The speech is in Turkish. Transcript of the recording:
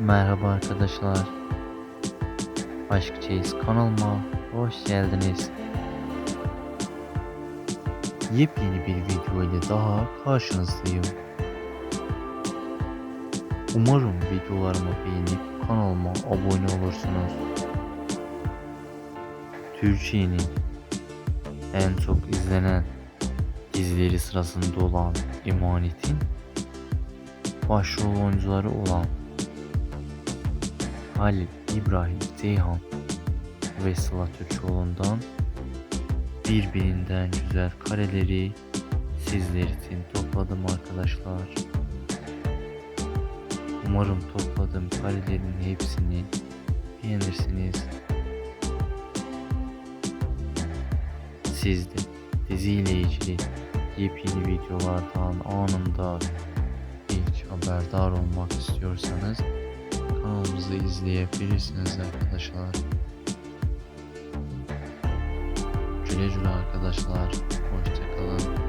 Merhaba arkadaşlar. Aşk Çeyiz kanalıma hoş geldiniz. Yepyeni bir video ile daha karşınızdayım. Umarım videolarımı beğenip kanalıma abone olursunuz. Türkiye'nin en çok izlenen dizileri sırasında olan Emanet'in başrol oyuncuları olan Halil İbrahim Ceyhan ve Sıla Türkoğlu'ndan birbirinden güzel kareleri sizler için topladım arkadaşlar. Umarım topladığım karelerin hepsini beğenirsiniz. Siz de diziyle ilgili yepyeni videolardan anında ilk haberdar olmak istiyorsanız kanalımızı izleyebilirsiniz arkadaşlar. Güle güle arkadaşlar. Hoşçakalın.